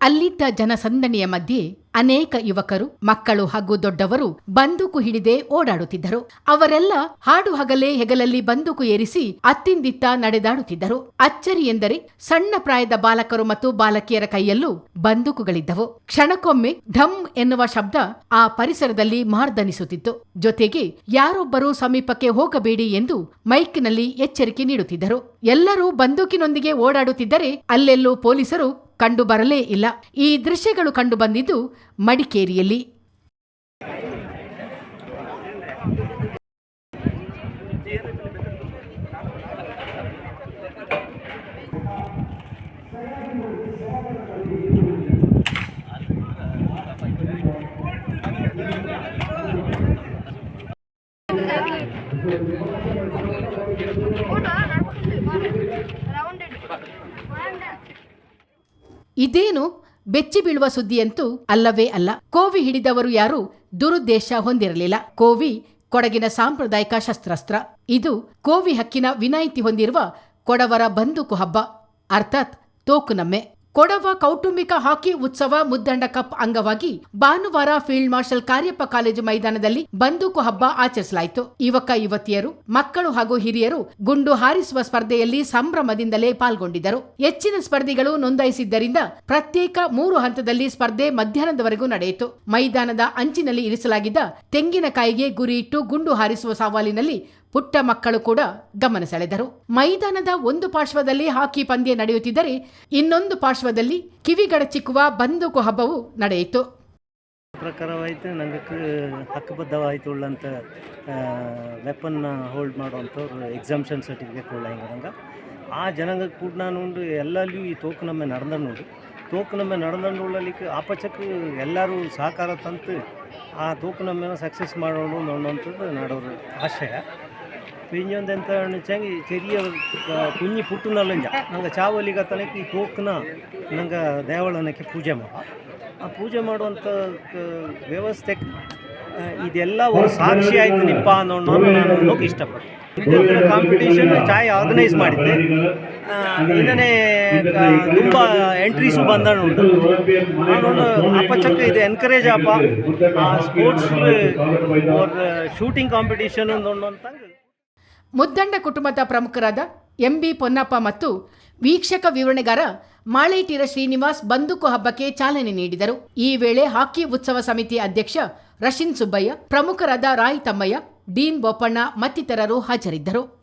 ಅಲ್ಲಿದ್ದ ಜನಸಂದಣಿಯ ಮಧ್ಯೆ ಅನೇಕ ಯುವಕರು, ಮಕ್ಕಳು ಹಾಗೂ ದೊಡ್ಡವರು ಬಂದೂಕು ಹಿಡಿದೇ ಓಡಾಡುತ್ತಿದ್ದರು. ಅವರೆಲ್ಲ ಹಾಡು ಹಗಲೇ ಹೆಗಲಲ್ಲಿ ಬಂದೂಕು ಏರಿಸಿ ಅತ್ತಿಂದಿತ್ತ ನಡೆದಾಡುತ್ತಿದ್ದರು. ಅಚ್ಚರಿ ಎಂದರೆ ಸಣ್ಣ ಪ್ರಾಯದ ಬಾಲಕರು ಮತ್ತು ಬಾಲಕಿಯರ ಕೈಯಲ್ಲೂ ಬಂದೂಕುಗಳಿದ್ದವು. ಕ್ಷಣಕ್ಕೊಮ್ಮೆ ಢಮ್ ಎನ್ನುವ ಶಬ್ದ ಆ ಪರಿಸರದಲ್ಲಿ ಮಾರ್ದನಿಸುತ್ತಿತ್ತು. ಜೊತೆಗೆ ಯಾರೊಬ್ಬರೂ ಸಮೀಪಕ್ಕೆ ಹೋಗಬೇಡಿ ಎಂದು ಮೈಕ್ನಲ್ಲಿ ಎಚ್ಚರಿಕೆ ನೀಡುತ್ತಿದ್ದರು. ಎಲ್ಲರೂ ಬಂದೂಕಿನೊಂದಿಗೆ ಓಡಾಡುತ್ತಿದ್ದರೆ ಅಲ್ಲೆಲ್ಲೂ ಪೊಲೀಸರು ಕಂಡು ಬರಲೇ ಇಲ್ಲ. ಈ ದೃಶ್ಯಗಳು ಕಂಡು ಬಂದಿದ್ದು ಮಡಿಕೇರಿಯಲ್ಲಿ ಇದೇನು ಬೆಚ್ಚಿ ಬೀಳುವ ಸುದ್ದಿಯಂತೂ ಅಲ್ಲವೇ ಅಲ್ಲ. ಕೋವಿ ಹಿಡಿದವರು ಯಾರು ದುರುದ್ದೇಶ ಹೊಂದಿರಲಿಲ್ಲ. ಕೋವಿ ಕೊಡಗಿನ ಸಾಂಪ್ರದಾಯಿಕ ಶಸ್ತ್ರಾಸ್ತ್ರ. ಇದು ಕೋವಿ ಹಕ್ಕಿನ ವಿನಾಯಿತಿ ಹೊಂದಿರುವ ಕೊಡವರ ಬಂದೂಕು ಹಬ್ಬ. ಅರ್ಥಾತ್ ತೋಕುನಮ್ಮೆ ಕೊಡವ ಕೌಟುಂಬಿಕ ಹಾಕಿ ಉತ್ಸವ ಮುದ್ದಂಡ ಕಪ್ ಅಂಗವಾಗಿ ಭಾನುವಾರ ಫೀಲ್ಡ್ ಮಾರ್ಷಲ್ ಕಾರ್ಯಪ್ಪ ಕಾಲೇಜು ಮೈದಾನದಲ್ಲಿ ಬಂದೂಕು ಹಬ್ಬ ಆಚರಿಸಲಾಯಿತು. ಯುವಕ, ಯುವತಿಯರು, ಮಕ್ಕಳು ಹಾಗೂ ಹಿರಿಯರು ಗುಂಡು ಹಾರಿಸುವ ಸ್ಪರ್ಧೆಯಲ್ಲಿ ಸಂಭ್ರಮದಿಂದಲೇ ಪಾಲ್ಗೊಂಡಿದ್ದರು. ಹೆಚ್ಚಿನ ಸ್ಪರ್ಧಿಗಳು ನೋಂದಾಯಿಸಿದ್ದರಿಂದ ಪ್ರತ್ಯೇಕ ಮೂರು ಹಂತದಲ್ಲಿ ಸ್ಪರ್ಧೆ ಮಧ್ಯಾಹ್ನದವರೆಗೂ ನಡೆಯಿತು. ಮೈದಾನದ ಅಂಚಿನಲ್ಲಿ ಇರಿಸಲಾಗಿದ್ದ ತೆಂಗಿನಕಾಯಿಗೆ ಗುರಿಯಿಟ್ಟು ಗುಂಡು ಹಾರಿಸುವ ಸವಾಲಿನಲ್ಲಿ ಪುಟ್ಟ ಮಕ್ಕಳು ಕೂಡ ಗಮನ ಸೆಳೆದರು. ಮೈದಾನದ ಒಂದು ಪಾರ್ಶ್ವದಲ್ಲಿ ಹಾಕಿ ಪಂದ್ಯ ನಡೆಯುತ್ತಿದ್ದರೆ ಇನ್ನೊಂದು ಪಾರ್ಶ್ವದಲ್ಲಿ ಕಿವಿಗಡಚಿಕ್ಕುವ ಬಂದೂಕು ಹಬ್ಬವು ನಡೆಯಿತು. ಪ್ರಕಾರವಾಯಿತು ನನಗೆ ಹಕ್ಕುಬದ್ಧವಾಯಿತು ಉಳ್ಳಂಥ ವೆಪನ್ನ ಹೋಲ್ಡ್ ಮಾಡುವಂಥವ್ರು ಎಕ್ಸಾಮ್ಷನ್ ಸರ್ಟಿಫಿಕೇಟ್ ಉಳ್ಳ ಹಿಂಗೆ ಆ ಜನಾಂಗ ಕೂಡ ನಾನು ಉಂಡು ಎಲ್ಲಲ್ಲಿಯೂ ಈ ತೋಕು ನಮ್ಮ ನಡೆದಂಡು ತೋಕು ನಮ್ಮ ನಡೆದಂಡು ಉಳ್ಳಲಿಕ್ಕೆ ಆಪಚಕ್ಕೆ ಎಲ್ಲರೂ ಸಹಕಾರ ತಂತು ಆ ತೋಕು ನಮ್ಮನ್ನು ಸಕ್ಸಸ್ ಮಾಡೋಣ ಅನ್ನೋಂಥದ್ದು ನಾಡೋರು ಆಶಯ. പിരിഞ്ഞെന്താണ് വെച്ചാൽ ചെറിയ കുഞ്ഞി പുട്ടുന്നല്ല ನಂಗೆ ಚಾವಲಿಗ ತನಕ ಈ ತೋಕ್ನ ನಂಗೆ ದೇವಳನಕ್ಕೆ ಪೂಜೆ ಮಾಡ. ಆ ಪೂಜೆ ಮಾಡುವಂಥ ವ್ಯವಸ್ಥೆ ಇದೆಲ್ಲ ಒಂದು ಸಾಕ್ಷಿ ಆಯ್ತು ನಿಪ್ಪ ಅನ್ನೋ ನಾನು ಅನ್ನೋಕೆ ಇಷ್ಟಪಡ್ತೀನಿ. ಇದೊಂಥರ ಕಾಂಪಿಟೇಷನ್ ಚಾಯ್ ಆರ್ಗನೈಸ್ ಮಾಡಿದ್ದೆ. ಇದನ್ನೇ ತುಂಬ ಎಂಟ್ರೀಸು ಬಂದ ಉಂಟು ನಾನು ಅಪ್ಪಚಕ್ಕ ಇದು ಎನ್ಕರೇಜ್ ಆಪ ಸ್ಪೋರ್ಟ್ಸ್ ಅವ್ರ ಶೂಟಿಂಗ್ ಕಾಂಪಿಟೇಷನ್ ಅಂತ ಮುದ್ದಂಡ ಕುಟುಂಬದ ಪ್ರಮುಖರಾದ ಎಂಬಿ ಪೊನ್ನಪ್ಪ ಮತ್ತು ವೀಕ್ಷಕ ವಿವರಣೆಗಾರ ಮಾಳೇಟಿರ ಶ್ರೀನಿವಾಸ್ ಬಂದೂಕು ಹಬ್ಬಕ್ಕೆ ಚಾಲನೆ ನೀಡಿದರು. ಈ ವೇಳೆ ಹಾಕಿ ಉತ್ಸವ ಸಮಿತಿ ಅಧ್ಯಕ್ಷ ರಶಿನ್ ಸುಬ್ಬಯ್ಯ, ಪ್ರಮುಖರಾದ ರಾಯ್ ತಮ್ಮಯ್ಯ, ಡೀನ್ ಬೋಪಣ್ಣ ಮತ್ತಿತರರು ಹಾಜರಿದ್ದರು.